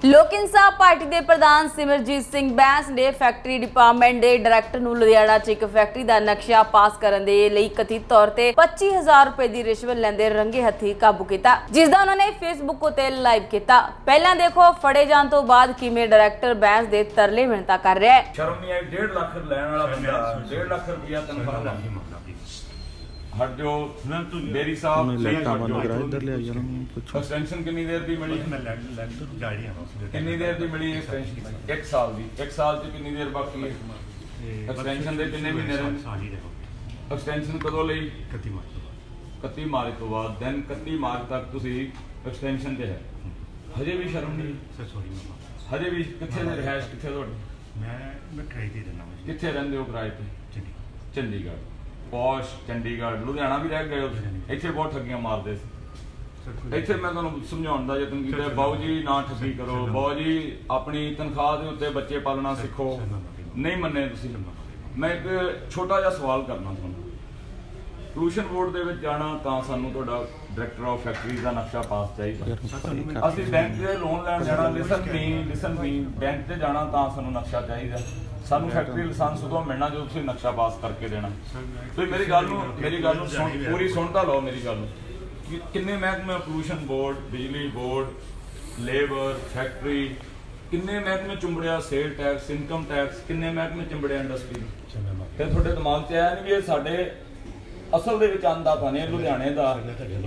ਲੋਕ ਇਨਸਾਫ ਪਾਰਟੀ ਦੇ ਪ੍ਰਧਾਨ ਸਿਮਰਜੀਤ ਸਿੰਘ ਬੈਂਸ ਨੇ ਫੈਕਟਰੀ ਡਿਪਾਰਟਮੈਂਟ ਦੇ ਡਾਇਰੈਕਟਰ ਨੂੰ ਲੁਧਿਆਣਾ 'ਚ ਇੱਕ ਫੈਕਟਰੀ ਦਾ ਨਕਸ਼ਾ ਪਾਸ ਕਰਨ ਦੇ ਲਈ ਕਥਿਤ ਤੌਰ ਤੇ 25000 ਰੁਪਏ ਦੀ ਰਿਸ਼ਵਤ ਲੈਂਦੇ ਰੰਗੇ ਹੱਥੀ ਕਾਬੂ ਕੀਤਾ, ਜਿਸ ਦਾ ਉਹਨਾਂ ਨੇ ਫੇਸਬੁੱਕ ਉਤੇ ਲਾਈਵ ਕੀਤਾ। ਪਹਿਲਾਂ ਦੇਖੋ, ਫੜੇ ਜਾਣ ਤੋਂ ਬਾਅਦ ਕਿਵੇਂ ਡਾਇਰੈਕਟਰ ਬੈਂਸ ਦੇ ਤਰਲੇ ਮਿਹਨਤਾ ਕਰ ਰਿਹਾ ਹੈ। ਸ਼ਰਮ ਨਹੀਂ ਆਈ 1.5 ਲੱਖ ਲੈਣ ਵਾਲਾ ਬੰਦਾ 1.5 ਲੱਖ ਰੁਪਇਆ ਤਨਖਾਹ ਦਾ। ਹਟ ਜੋ ਮੇਰੀ ਸਾਹਿਬ ਉਹਨੇ ਹਟ ਬੰਦ। ਕਰਾ ਇੱਧਰ ਲਿਆ ਯਾਰ ਉਹਨੂੰ ਪੁੱਛੋ। ਐਕਸਟੈਂਸ਼ਨ ਕਿੰਨੀ ਦੇਰ ਦੀ ਮਿਲੀ? ਮੈਂ ਲੈਂਡ ਤੋਂ ਜਾ ਰਹੀ ਹਾਂ ਕਿੰਨੀ ਦੇਰ ਦੀ ਮਿਲੀ ਐਕਸਟੈਂਸ਼ਨ 1 ਸਾਲ ਦੀ। 1 ਸਾਲ ਚ ਕਿੰਨੀ ਦੇਰ ਬਾਕੀ ਹੈ? Extension ਦੇ ਕਿੰਨੇ ਮਹੀਨੇ ਰਹੇ? ਸਾਲ ਹੀ ਰਹੋ ਐਕਸਟੈਂਸ਼ਨ ਕਦੋਂ ਲਈ? 31 ਮਾਰਚ ਤੋਂ ਬਾਅਦ। 31 ਮਾਰਚ ਤੋਂ ਬਾਅਦ। ਦੈਨ 31 ਮਾਰਚ ਤੱਕ ਤੁਸੀਂ ਐਕਸਟੈਂਸ਼ਨ ਤੇ ਹੈ। ਹਜੇ ਵੀ ਸ਼ਰਮ ਨਹੀਂ ਸਰ ਸੌਰੀ ਮਾਮਾ ਹਜੇ ਵੀ ਕਿੱਥੇ ਦੇ ਰਹਿਸ਼? ਕਿੱਥੇ ਤੁਹਾਡੀ? ਮੈਂ ਮੈਂ ਕਿਰਾਏ ਤੇ ਰਹਿਣਾ ਹਾਂ ਕਿੱਥੇ ਰਹਿੰਦੇ ਹੋ ਕਿਰਾਏ ਤੇ? ਚੰਡੀ ਚੰਡੀਗੜ੍ਹ। ਪੌਸ਼ ਚੰਡੀਗੜ੍ਹ ਲੁਧਿਆਣਾ ਵੀ ਰਹਿ ਗਏ ਹੋ ਇੱਥੇ ਬਹੁਤ ਠੱਗੀਆਂ ਮਾਰਦੇ ਸੀ। ਇੱਥੇ ਮੈਂ ਤੁਹਾਨੂੰ ਸਮਝਾਉਣ ਦਾ ਯਤਨ ਕੀਤਾ ਬਾਊ ਜੀ ਨਾ ਠੱਗੀ ਕਰੋ। ਬਾਊ ਜੀ ਆਪਣੀ ਤਨਖਾਹ ਦੇ ਉੱਤੇ ਬੱਚੇ ਪਾਲਣਾ ਸਿੱਖੋ। ਨਹੀਂ ਮੰਨੇ ਤੁਸੀਂ। ਮੈਂ ਇੱਕ ਛੋਟਾ ਜਿਹਾ ਸਵਾਲ ਕਰਨਾ ਤੁਹਾਨੂੰ। ਪੋਲੂਸ਼ਨ ਬੋਰਡ ਦੇ ਵਿੱਚ ਜਾਣਾ ਤਾਂ ਸਾਨੂੰ ਤੁਹਾਡਾ ਡਾਇਰੈਕਟਰ ਆਫ ਫੈਕਟਰੀ ਦਾ ਨਕਸ਼ਾ ਪਾਸ ਚਾਹੀਦਾ। ਅਸੀਂ ਬੈਂਕ ਦੇ ਲੋਨ ਲੈਣ ਜਾਣਾ। Listen me listen me bank ਤੇ ਜਾਣਾ ਤਾਂ ਸਾਨੂੰ ਨਕਸ਼ਾ ਚਾਹੀਦਾ। ਸਾਨੂੰ ਫੈਕਟਰੀ ਲਾਇਸੈਂਸ ਉਦੋਂ ਮਿਲਣਾ ਜਦੋਂ ਤੁਸੀਂ ਨਕਸ਼ਾ ਪਾਸ ਕਰਕੇ ਦੇਣਾ। ਤੁਸੀਂ ਮੇਰੀ ਗੱਲ ਨੂੰ ਮੇਰੀ ਗੱਲ ਨੂੰ ਸੁਣ ਪੂਰੀ ਸੁਣ ਤਾਂ ਲਓ ਮੇਰੀ ਗੱਲ ਨੂੰ। ਕਿ ਕਿੰਨੇ ਮਹਿਕਮੇ ਪੋਲੂਸ਼ਨ ਬੋਰਡ ਬਿਜਲੀ ਬੋਰਡ ਲੇਬਰ ਫੈਕਟਰੀ ਕਿੰਨੇ ਮਹਿਕਮੇ ਚੁੰਬੜਿਆ? ਸੇਲ ਟੈਕਸ ਇਨਕਮ ਟੈਕਸ ਕਿੰਨੇ ਮਹਿਕਮੇ ਚੁੰਬੜਿਆ ਇੰਡਸਟਰੀ ਫਿਰ ਤੁਹਾਡੇ ਦਿਮਾਗ 'ਚ ਆਇਆ ਨਹੀਂ ਵੀ ਇਹ ਸਾਡੇ ਅਸਲ ਦੇ ਵਿੱਚ ਆਂਦਾ ਤਾਂ ਨਹੀਂ ਇਹ ਲੁਧਿਆਣੇ ਦਾ।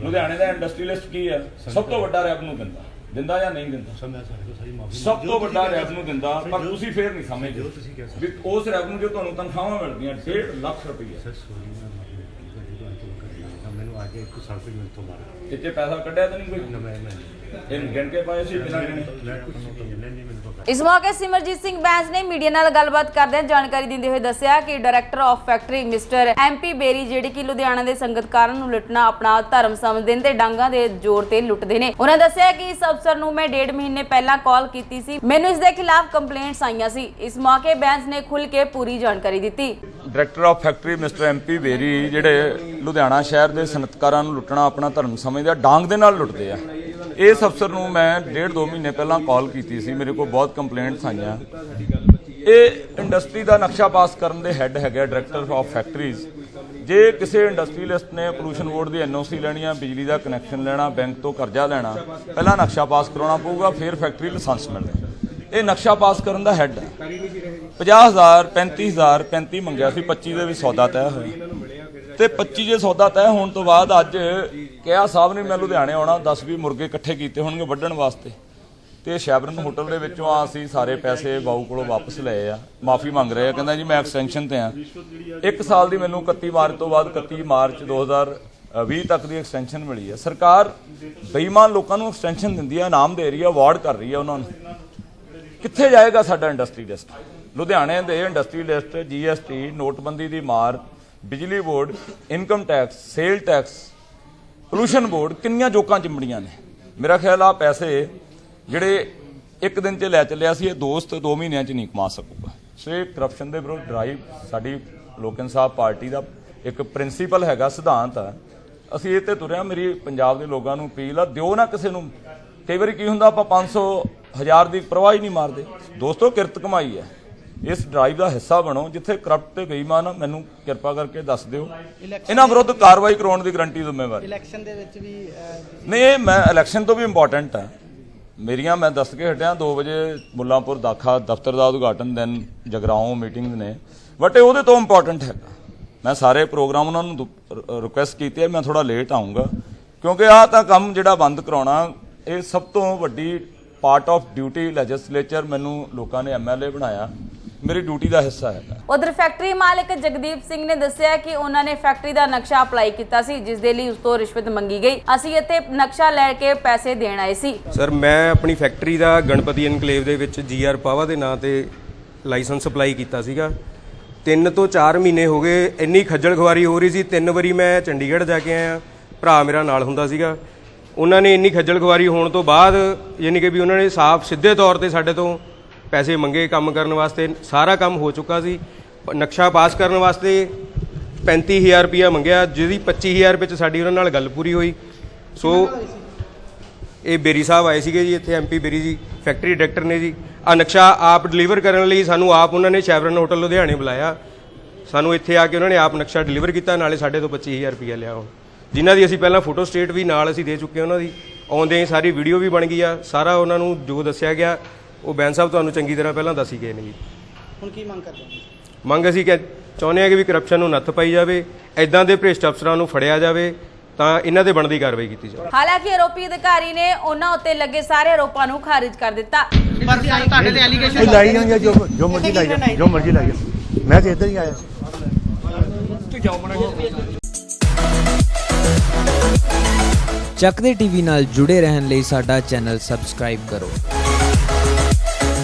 ਲੁਧਿਆਣੇ ਦਾ ਇੰਡਸਟਰੀਲਿਸਟ ਕੀ ਹੈ? ਸਭ ਤੋਂ ਵੱਡਾ ਰੈਵਨਿਊ ਦਿੰਦਾ ਦਿੰਦਾ ਜਾਂ ਨਹੀਂ ਦਿੰਦਾ? ਸਾਰੇ ਸਾਰੀ ਮਾਫੀ ਸਭ ਤੋਂ ਵੱਡਾ ਰੈਵਨਿਊ ਦਿੰਦਾ ਪਰ ਤੁਸੀਂ ਫੇਰ ਨਹੀਂ ਸਮਝਦੇ। ਜੋ ਤੁਸੀਂ ਕਹਿ ਵੀ ਉਸ ਰੈਵਨਿਊ ਜੋ ਤੁਹਾਨੂੰ ਤਨਖਾਹਾਂ ਮਿਲਦੀਆਂ 1.5 ਲੱਖ ਰੁਪਏ ਸਰ ਸੌਰੀ ਮੈਂ ਮਾਫੀ ਮੈਨੂੰ ਅੱਜ ਇੱਕ ਤੋਂ ਮੇਰੇ ਤੋਂ ਬਾਅਦ। ਇੱਥੇ ਪੈਸਾ ਕੱਢਿਆ ਤਾਂ ਨਹੀਂ ਕੋਈ? ਨਾ ਮੈਂ ਇਹ ਪਾਏ ਸੀ ਬਿਨਾਂ ਇਸ ਮੌਕੇ ਸਿਮਰਜੀਤ ਸਿੰਘ ਬੈਂਸ ਨੇ ਮੀਡੀਆ ਨਾਲ ਗੱਲਬਾਤ ਕਰਦਿਆਂ ਜਾਣਕਾਰੀ ਦਿੰਦੇ ਹੋਏ ਦੱਸਿਆ ਕਿ director of factory mister MP Beri ਜਿਹੜੇ ਕਿ ਲੁਧਿਆਣਾ ਦੇ ਸੰਗਤਕਾਰਾਂ ਨੂੰ ਲੁੱਟਣਾ ਆਪਣਾ ਧਰਮ ਸਮਝਦੇ ਨੇ ਤੇ ਡਾਂਗਾ ਦੇ ਜ਼ੋਰ ਤੇ ਲੁੱਟਦੇ ਨੇ। ਉਹਨਾਂ ਦੱਸਿਆ ਕਿ ਇਸ ਅਫਸਰ ਨੂੰ ਮੈਂ ਡੇਢ ਮਹੀਨੇ ਪਹਿਲਾਂ ਕਾਲ ਕੀਤੀ ਸੀ। ਮੈਨੂੰ ਇਸ ਦੇ ਖਿਲਾਫ ਕੰਪਲੇਂਟਸ ਆਈਆਂ ਸੀ। ਇਸ ਮੌਕੇ ਬੈਂਸ ਨੇ ਖੁੱਲ ਕੇ ਪੂਰੀ ਜਾਣਕਾਰੀ ਦਿੱਤੀ। Director of factory mister MP Beri ਜਿਹੜੇ ਲੁਧਿਆਣਾ ਸ਼ਹਿਰ ਦੇ ਸਨਅਤਕਾਰਾਂ ਨੂੰ ਲੁੱਟਣਾ ਆਪਣਾ ਧਰਮ ਸਮਝਦੇ ਆ ਡਾਂਗ ਦੇ ਨਾਲ ਲੁੱਟਦੇ ਆ। ਇਸ ਅਫਸਰ ਨੂੰ ਮੈਂ ਡੇਢ ਦੋ ਮਹੀਨੇ ਪਹਿਲਾਂ ਕਾਲ ਕੀਤੀ ਸੀ, ਮੇਰੇ ਕੋਲ ਬਹੁਤ ਕੰਪਲੇਂਟਸ ਆਈਆਂ। ਇਹ ਇੰਡਸਟਰੀ ਦਾ ਨਕਸ਼ਾ ਪਾਸ ਕਰਨ ਦੇ ਹੈੱਡ ਹੈਗੇ ਡਾਇਰੈਕਟਰ ਆਫ ਫੈਕਟਰੀਜ਼ ਜੇ ਕਿਸੇ ਇੰਡਸਟਰੀਲਿਸਟ ਨੇ ਪੋਲੂਸ਼ਨ ਬੋਰਡ ਦੀ ਐਨਓਸੀ ਲੈਣੀ ਆ, ਬਿਜਲੀ ਦਾ ਕਨੈਕਸ਼ਨ ਲੈਣਾ ਬੈਂਕ ਤੋਂ ਕਰਜ਼ਾ ਲੈਣਾ, ਪਹਿਲਾਂ ਨਕਸ਼ਾ ਪਾਸ ਕਰਾਉਣਾ ਪਊਗਾ, ਫਿਰ ਫੈਕਟਰੀ ਲਾਇਸੈਂਸ ਮਿਲਣਾ। ਇਹ ਨਕਸ਼ਾ ਪਾਸ ਕਰਨ ਦਾ ਹੈੱਡ ਹੈ 50000 35000 35 ਮੰਗਿਆ ਸੀ 25 ਦੇ ਵੀ ਸੌਦਾ ਤੈਅ ਹੋਇਆ। ਤੇ 25 ਜੇ ਸੌਦਾ ਤੈਅ ਹੋਣ ਤੋਂ ਬਾਅਦ ਅੱਜ ਕਿਹਾ ਸਾਹਿਬ ਨੇ ਮੈਂ ਲੁਧਿਆਣੇ ਆਉਣਾ 10 20 ਮੁਰਗੇ ਇਕੱਠੇ ਕੀਤੇ ਹੋਣਗੇ ਵੱਢਣ ਵਾਸਤੇ। ਤੇ ਸ਼ੈਬਰਨ ਹੋਟਲ ਦੇ ਵਿੱਚੋਂ ਆ ਅਸੀਂ ਸਾਰੇ ਪੈਸੇ ਬਾਊ ਕੋਲੋਂ ਵਾਪਸ ਲਏ ਆ, ਮਾਫੀ ਮੰਗ ਰਹੇ ਆ, ਕਹਿੰਦਾ ਜੀ ਮੈਂ ਐਕਸਟੈਂਸ਼ਨ ਤੇ ਆ। ਇੱਕ ਸਾਲ ਦੀ ਮੈਨੂੰ 31 ਮਾਰਚ ਤੋਂ ਬਾਅਦ 31 ਮਾਰਚ 2020 ਤੱਕ ਦੀ ਐਕਸਟੈਂਸ਼ਨ ਮਿਲੀ ਹੈ ਸਰਕਾਰ ਬੇਈਮਾਨ ਲੋਕਾਂ ਨੂੰ ਐਕਸਟੈਂਸ਼ਨ ਦਿੰਦੀ ਆ ਇਨਾਮ ਦੇ ਰਹੀ ਹੈ ਅਵਾਰਡ ਕਰ ਰਹੀ ਹੈ ਉਹਨਾਂ ਨੂੰ। ਕਿੱਥੇ ਜਾਏਗਾ ਸਾਡਾ ਇੰਡਸਟਰੀ ਲਿਸਟ? ਲੁਧਿਆਣੇ ਦੇ ਇੰਡਸਟਰੀ ਲਿਸਟ ਜੀਐਸਟੀ ਨੋਟਬੰਦੀ ਦੀ ਮਾਰ ਬਿਜਲੀ board, income tax, sale tax, pollution board ਕਿੰਨੀਆਂ ਜੋਕਾਂ ਚਿੰਬੜੀਆਂ ਨੇ। ਮੇਰਾ ਖਿਆਲ ਆ ਪੈਸੇ ਜਿਹੜੇ ਇੱਕ ਦਿਨ 'ਚ ਲੈ ਚੱਲਿਆ ਸੀ, ਇਹ ਦੋਸਤ 2 ਮਹੀਨਿਆਂ 'ਚ ਨਹੀਂ ਕਮਾ ਸਕੂਗਾ। ਸੋ ਇਹ ਕਰਪਸ਼ਨ ਦੇ ਵਿਰੁੱਧ ਡਰਾਈਵ ਸਾਡੀ ਲੋਕ ਇਨਸਾਫ ਪਾਰਟੀ ਦਾ ਇੱਕ ਪ੍ਰਿੰਸੀਪਲ ਹੈਗਾ, ਸਿਧਾਂਤ ਆ। ਅਸੀਂ ਇਹ ਤੇ ਤੁਰਿਆ, ਮੇਰੀ ਪੰਜਾਬ ਦੇ ਲੋਕਾਂ ਨੂੰ ਅਪੀਲ ਆ, ਦਿਓ ਨਾ ਕਿਸੇ ਨੂੰ। ਕਈ ਵਾਰੀ ਕੀ ਹੁੰਦਾ, ਆਪਾਂ 500 ਹਜ਼ਾਰ ਦੀ ਪਰਵਾਹ ਹੀ ਨਹੀਂ ਮਾਰਦੇ। ਦੋਸਤੋ, ਕਿਰਤ ਕਮਾਈ ਹੈ। ਇਸ ਡਰਾਈਵ ਦਾ ਹਿੱਸਾ ਬਣੋ ਜਿੱਥੇ ਕਰਪਟ ਤੇ ਬੇਈਮਾਨ ਆ ਮੈਨੂੰ ਕਿਰਪਾ ਕਰਕੇ ਦੱਸ ਦਿਓ। ਇਹਨਾਂ ਵਿਰੁੱਧ ਕਾਰਵਾਈ ਕਰਾਉਣ ਦੀ ਗਰੰਟੀ ਜ਼ਿੰਮੇਵਾਰ। ਇਲੈਕਸ਼ਨ ਦੇ ਵਿੱਚ ਵੀ ਨਹੀਂ ਇਹ ਮੈਂ ਇਲੈਕਸ਼ਨ ਤੋਂ ਵੀ ਇੰਪੋਰਟੈਂਟ ਹੈ ਮੇਰੀਆਂ ਮੈਂ ਦੱਸ ਕੇ ਹਟਿਆ 2 ਵਜੇ ਮੁੱਲਾਂਪੁਰ ਦਾਖਾ ਦਫ਼ਤਰ ਦਾ ਉਦਘਾਟਨ ਦਿਨ ਜਗਰਾਉਂ ਮੀਟਿੰਗ ਨੇ। ਬਟ ਇਹ ਉਹਦੇ ਤੋਂ ਇੰਪੋਰਟੈਂਟ ਹੈਗਾ। ਮੈਂ ਸਾਰੇ ਪ੍ਰੋਗਰਾਮ ਉਹਨਾਂ ਨੂੰ ਰਿਕੁਐਸਟ ਕੀਤੀ ਹੈ ਮੈਂ ਥੋੜਾ ਲੇਟ ਆਉਂਗਾ ਕਿਉਂਕਿ ਆਹ ਤਾਂ ਕੰਮ ਜਿਹੜਾ ਬੰਦ ਕਰਾਉਣਾ ਇਹ ਸਭ ਤੋਂ ਵੱਡੀ ਪਾਰਟ ਆਫ ਡਿਊਟੀ ਲੈਜਿਸਲੇਚਰ ਮੈਨੂੰ ਲੋਕਾਂ ਨੇ ਐਮਐਲਏ ਬਣਾਇਆ। ਮੇਰੀ ਡਿਊਟੀ ਦਾ ਹਿੱਸਾ ਹੈਗਾ ਉਧਰ ਫੈਕਟਰੀ ਮਾਲਕ ਜਗਦੀਪ ਸਿੰਘ ਨੇ ਦੱਸਿਆ ਕਿ ਉਹਨਾਂ ਨੇ ਫੈਕਟਰੀ ਦਾ ਨਕਸ਼ਾ ਅਪਲਾਈ ਕੀਤਾ ਸੀ ਜਿਸ ਦੇ ਲਈ ਉਸ ਤੋਂ ਰਿਸ਼ਵਤ ਮੰਗੀ ਗਈ। ਅਸੀਂ ਇੱਥੇ ਨਕਸ਼ਾ ਲੈ ਕੇ ਪੈਸੇ ਦੇਣ ਆਏ ਸੀ। ਸਰ ਮੈਂ ਆਪਣੀ ਫੈਕਟਰੀ ਦਾ ਗਣਪਤੀ ਐਨਕਲੇਵ ਦੇ ਵਿੱਚ ਜੀਆਰ ਪਾਵਾ ਦੇ ਨਾਂ ਤੇ ਲਾਇਸੈਂਸ ਅਪਲਾਈ ਕੀਤਾ ਸੀਗਾ। ਤਿੰਨ ਤੋਂ 4 ਮਹੀਨੇ ਹੋ ਗਏ ਇੰਨੀ ਖੱਜਲ ਖਵਾਰੀ ਹੋ ਰਹੀ ਸੀ। ਤਿੰਨ ਵਾਰੀ ਮੈਂ ਚੰਡੀਗੜ੍ਹ ਜਾ ਕੇ ਆਇਆ ਭਰਾ ਮੇਰਾ ਨਾਲ ਹੁੰਦਾ ਸੀਗਾ। ਉਹਨਾਂ ਨੇ ਇੰਨੀ ਖੱਜਲ ਖਵਾਰੀ ਹੋਣ ਤੋਂ ਬਾਅਦ ਯਾਨੀ ਕਿ ਵੀ ਉਹਨਾਂ ਨੇ ਸਾਫ਼ ਸਿੱਧੇ ਤੌਰ ਤੇ ਸਾਡੇ ਤੋਂ ਪੈਸੇ ਮੰਗੇ ਕੰਮ ਕਰਨ ਵਾਸਤੇ ਸਾਰਾ ਕੰਮ ਹੋ ਚੁੱਕਾ ਸੀ। ਨਕਸ਼ਾ ਪਾਸ ਕਰਨ ਵਾਸਤੇ 35000 ਰੁਪਇਆ ਮੰਗਿਆ ਜਿਹਦੀ 25000 ਵਿੱਚ ਸਾਡੀ ਉਹਨਾਂ ਨਾਲ ਗੱਲ ਪੂਰੀ ਹੋਈ। ਸੋ ਇਹ ਬੇਰੀ ਸਾਹਿਬ ਆਏ ਸੀਗੇ ਜੀ ਇੱਥੇ ਐਮਪੀ ਬੇਰੀ ਜੀ ਫੈਕਟਰੀ ਡਾਇਰੈਕਟਰ ਨੇ ਜੀ। ਆ ਨਕਸ਼ਾ ਆਪ ਡਿਲੀਵਰ ਕਰਨ ਲਈ ਸਾਨੂੰ ਆਪ ਉਹਨਾਂ ਨੇ ਸ਼ੈਵਰਨ ਹੋਟਲ ਲੁਧਿਆਣੇ ਬੁਲਾਇਆ। ਸਾਨੂੰ ਇੱਥੇ ਆ ਕੇ ਉਹਨਾਂ ਨੇ ਆਪ ਨਕਸ਼ਾ ਡਿਲੀਵਰ ਕੀਤਾ ਨਾਲੇ ਸਾਡੇ ਤੋਂ 25000 ਰੁਪਇਆ ਲਿਆ ਹੁਣ ਜਿਨ੍ਹਾਂ ਦੀ ਅਸੀਂ ਪਹਿਲਾਂ ਫੋਟੋ ਸਟੇਟ ਵੀ ਨਾਲ ਅਸੀਂ ਦੇ ਚੁੱਕੇ ਉਹਨਾਂ ਦੀ। ਆਉਂਦੇ ਹੀ ਸਾਰੀ ਵੀਡੀਓ ਵੀ ਬਣ ਗਈ ਆ ਸਾਰਾ ਉਹਨਾਂ ਨੂੰ ਜੋ ਦੱਸਿਆ ਗਿਆ ਉਹ ਬੈਨ ਸਾਹਿਬ ਤੁਹਾਨੂੰ ਚੰਗੀ ਤਰ੍ਹਾਂ ਪਹਿਲਾਂ ਦੱਸ ਹੀ ਗਏ ਨੇ ਜੀ। ਹੁਣ ਕੀ ਮੰਗ ਕਰਦੇ ਹੋ? ਮੰਗ ਅਸੀਂ ਕਿ ਚਾਹੁੰਦੇ ਹਾਂ ਕਿ ਵੀ ਕਰਪਸ਼ਨ ਨੂੰ ਨੱਥ ਪਾਈ ਜਾਵੇ ਐਦਾਂ ਦੇ ਭ੍ਰਿਸ਼ਟ ਅਫਸਰਾਂ ਨੂੰ ਫੜਿਆ ਜਾਵੇ ਤਾਂ ਇਹਨਾਂ ਤੇ ਬਣਦੀ ਕਾਰਵਾਈ ਕੀਤੀ ਜਾਵੇ। ਹਾਲਾਂਕਿ ਆਰੋਪੀ ਅਧਿਕਾਰੀ ਨੇ ਉਹਨਾਂ ਉੱਤੇ ਲੱਗੇ ਸਾਰੇ ਆਰੋਪਾਂ ਨੂੰ ਖਾਰਿਜ ਕਰ ਦਿੱਤਾ। ਪਰ ਸਰ ਤੁਹਾਡੇ ਤੇ ਐਲੀਗੇਸ਼ਨ ਲਾਈ ਆ ਜੋ ਜੋ ਮਰਜ਼ੀ ਲਾਈ ਜਾ ਜੋ ਮਰਜ਼ੀ ਲਾਈ ਮੈਂ ਤੇ ਇੱਧਰ ਹੀ ਆਇਆ। ਚੱਕਦੇ ਟੀਵੀ ਨਾਲ ਜੁੜੇ ਰਹਿਣ ਲਈ ਸਾਡਾ ਚੈਨਲ ਸਬਸਕ੍ਰਾਈਬ ਕਰੋ।